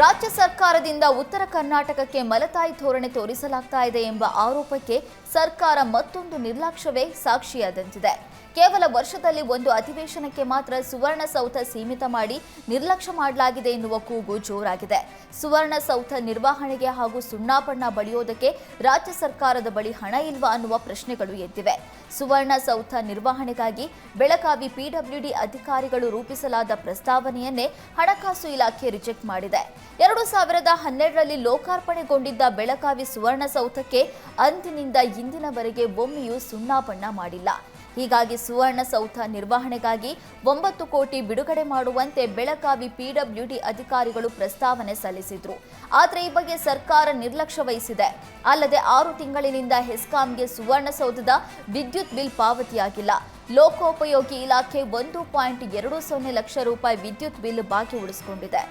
ರಾಜ್ಯ ಸರ್ಕಾರದಿಂದ ಉತ್ತರ ಕರ್ನಾಟಕಕ್ಕೆ ಮಲತಾಯಿ ಧೋರಣೆ ತೋರಿಸಲಾಗ್ತಾ ಇದೆ ಎಂಬ ಆರೋಪಕ್ಕೆ ಸರ್ಕಾರ ಮತ್ತೊಂದು ನಿರ್ಲಕ್ಷ್ಯವೇ ಸಾಕ್ಷಿಯಾದಂತಿದೆ. ಕೇವಲ ವರ್ಷದಲ್ಲಿ ಒಂದು ಅಧಿವೇಶನಕ್ಕೆ ಮಾತ್ರ ಸುವರ್ಣಸೌಧ ಸೀಮಿತ ಮಾಡಿ ನಿರ್ಲಕ್ಷ್ಯ ಮಾಡಲಾಗಿದೆ ಎನ್ನುವ ಕೂಗು ಜೋರಾಗಿದೆ. ಸುವರ್ಣಸೌಧ ನಿರ್ವಹಣೆಗೆ ಹಾಗೂ ಸುಣ್ಣಾಬಣ್ಣ ಬಳಿಯೋದಕ್ಕೆ ರಾಜ್ಯ ಸರ್ಕಾರದ ಬಳಿ ಹಣ ಇಲ್ವಾ ಅನ್ನುವ ಪ್ರಶ್ನೆಗಳು ಎದ್ದಿವೆ. ಸುವರ್ಣಸೌಧ ನಿರ್ವಹಣೆಗಾಗಿ ಬೆಳಗಾವಿ ಪಿಡಬ್ಲ್ಯೂಡಿ ಅಧಿಕಾರಿಗಳು ರೂಪಿಸಲಾದ ಪ್ರಸ್ತಾವನೆಯನ್ನೇ ಹಣಕಾಸು ಇಲಾಖೆ ರಿಜೆಕ್ಟ್ ಮಾಡಿದೆ. ಎರಡು ಸಾವಿರದ ಹನ್ನೆರಡರಲ್ಲಿ ಲೋಕಾರ್ಪಣೆಗೊಂಡಿದ್ದ ಬೆಳಗಾವಿ ಸುವರ್ಣಸೌಧಕ್ಕೆ ಅಂದಿನಿಂದ ಇಂದಿನವರೆಗೆ ಒಮ್ಮೆಯೂ ಸುಣ್ಣಾಬಣ್ಣ ಮಾಡಿಲ್ಲ. ಹೀಗಾಗಿ ಸುವರ್ಣಸೌಧ ನಿರ್ವಹಣೆಗಾಗಿ ಒಂಬತ್ತು ಕೋಟಿ ಬಿಡುಗಡೆ ಮಾಡುವಂತೆ ಬೆಳಗಾವಿ ಪಿಡಬ್ಲ್ಯೂಡಿ ಅಧಿಕಾರಿಗಳು ಪ್ರಸ್ತಾವನೆ ಸಲ್ಲಿಸಿದ್ರು. ಆದರೆ ಈ ಬಗ್ಗೆ ಸರ್ಕಾರ ನಿರ್ಲಕ್ಷ್ಯ ವಹಿಸಿದೆ. ಅಲ್ಲದೆ ಆರು ತಿಂಗಳಿನಿಂದ ಹೆಸ್ಕಾಂಗೆ ಸುವರ್ಣಸೌಧದ ವಿದ್ಯುತ್ ಬಿಲ್ ಪಾವತಿಯಾಗಿಲ್ಲ. ಲೋಕೋಪಯೋಗಿ ಇಲಾಖೆ ಒಂದು ಪಾಯಿಂಟ್ ಎರಡು ಸೊನ್ನೆ ಲಕ್ಷ ರೂಪಾಯಿ ವಿದ್ಯುತ್ ಬಿಲ್ ಬಾಕಿ ಉಳಿಸಿಕೊಂಡಿದೆ.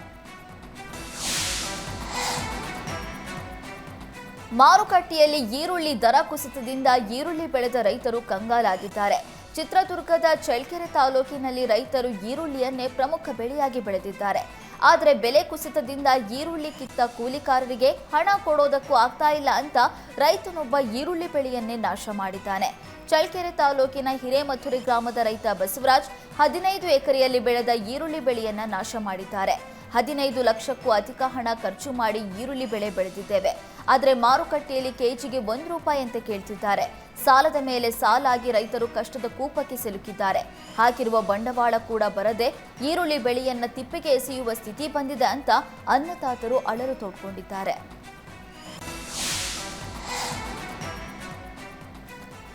ಮಾರುಕಟ್ಟೆಯಲ್ಲಿ ಈರುಳ್ಳಿ ದರ ಕುಸಿತದಿಂದ ಈರುಳ್ಳಿ ಬೆಳೆದ ರೈತರು ಕಂಗಾಲಾಗಿದ್ದಾರೆ. ಚಿತ್ರದುರ್ಗದ ಚಳ್ಳಕೆರೆ ತಾಲೂಕಿನಲ್ಲಿ ರೈತರು ಈರುಳ್ಳಿಯನ್ನೇ ಪ್ರಮುಖ ಬೆಳೆಯಾಗಿ ಬೆಳೆದಿದ್ದಾರೆ. ಆದರೆ ಬೆಲೆ ಕುಸಿತದಿಂದ ಈರುಳ್ಳಿ ಕಿತ್ತ ಕೂಲಿಕಾರರಿಗೆ ಹಣ ಕೊಡೋದಕ್ಕೂ ಆಗ್ತಾ ಇಲ್ಲ ಅಂತ ರೈತನೊಬ್ಬ ಈರುಳ್ಳಿ ಬೆಳೆಯನ್ನೇ ನಾಶ ಮಾಡಿದ್ದಾನೆ. ಚಳ್ಳಕೆರೆ ತಾಲೂಕಿನ ಹಿರೇಮಥುರಿ ಗ್ರಾಮದ ರೈತ ಬಸವರಾಜ್ ಹದಿನೈದು ಎಕರೆಯಲ್ಲಿ ಬೆಳೆದ ಈರುಳ್ಳಿ ಬೆಳೆಯನ್ನ ನಾಶ ಮಾಡಿದ್ದಾರೆ. ಹದಿನೈದು ಲಕ್ಷಕ್ಕೂ ಅಧಿಕ ಹಣ ಖರ್ಚು ಮಾಡಿ ಈರುಳ್ಳಿ ಬೆಳೆ ಬೆಳೆದಿದ್ದೇವೆ. ಆದರೆ ಮಾರುಕಟ್ಟೆಯಲ್ಲಿ ಕೆಜಿಗೆ ಒಂದು ರೂಪಾಯಿ ಅಂತ ಕೇಳ್ತಿದ್ದಾರೆ. ಸಾಲದ ಮೇಲೆ ಸಾಲಾಗಿ ರೈತರು ಕಷ್ಟದ ಕೂಪಕ್ಕೆ ಸಿಲುಕಿದ್ದಾರೆ. ಹಾಕಿರುವ ಬಂಡವಾಳ ಕೂಡ ಬರದೆ ಈರುಳ್ಳಿ ಬೆಳೆಯನ್ನ ತಿಪ್ಪಿಗೆ ಎಸೆಯುವ ಸ್ಥಿತಿ ಬಂದಿದೆ ಅಂತ ಅನ್ನದಾತರು ಅಳರು ತೋಡ್ಕೊಂಡಿದ್ದಾರೆ.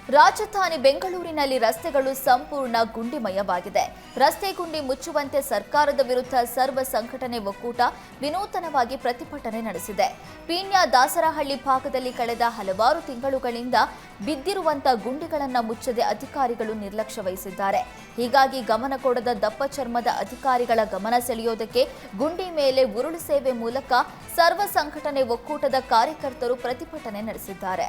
ರಾಜಧಾನಿ ಬೆಂಗಳೂರಿನಲ್ಲಿ ರಸ್ತೆಗಳು ಸಂಪೂರ್ಣ ಗುಂಡಿಮಯವಾಗಿದೆ. ರಸ್ತೆ ಗುಂಡಿ ಮುಚ್ಚುವಂತೆ ಸರ್ಕಾರದ ವಿರುದ್ಧ ಸರ್ವ ಸಂಘಟನೆ ಒಕ್ಕೂಟ ವಿನೂತನವಾಗಿ ಪ್ರತಿಭಟನೆ ನಡೆಸಿದೆ. ಪೀಣ್ಯ ದಾಸರಹಳ್ಳಿ ಭಾಗದಲ್ಲಿ ಕಳೆದ ಹಲವಾರು ತಿಂಗಳುಗಳಿಂದ ಬಿದ್ದಿರುವಂತ ಗುಂಡಿಗಳನ್ನು ಮುಚ್ಚದೆ ಅಧಿಕಾರಿಗಳು ನಿರ್ಲಕ್ಷ್ಯ ವಹಿಸಿದ್ದಾರೆ. ಹೀಗಾಗಿ ಗಮನ ಕೊಡದ ದಪ್ಪ ಚರ್ಮದ ಅಧಿಕಾರಿಗಳ ಗಮನ ಸೆಳೆಯೋದಕ್ಕೆ ಗುಂಡಿ ಮೇಲೆ ಉರುಳು ಸೇವೆ ಮೂಲಕ ಸರ್ವ ಸಂಘಟನೆ ಒಕ್ಕೂಟದ ಕಾರ್ಯಕರ್ತರು ಪ್ರತಿಭಟನೆ ನಡೆಸಿದ್ದಾರೆ.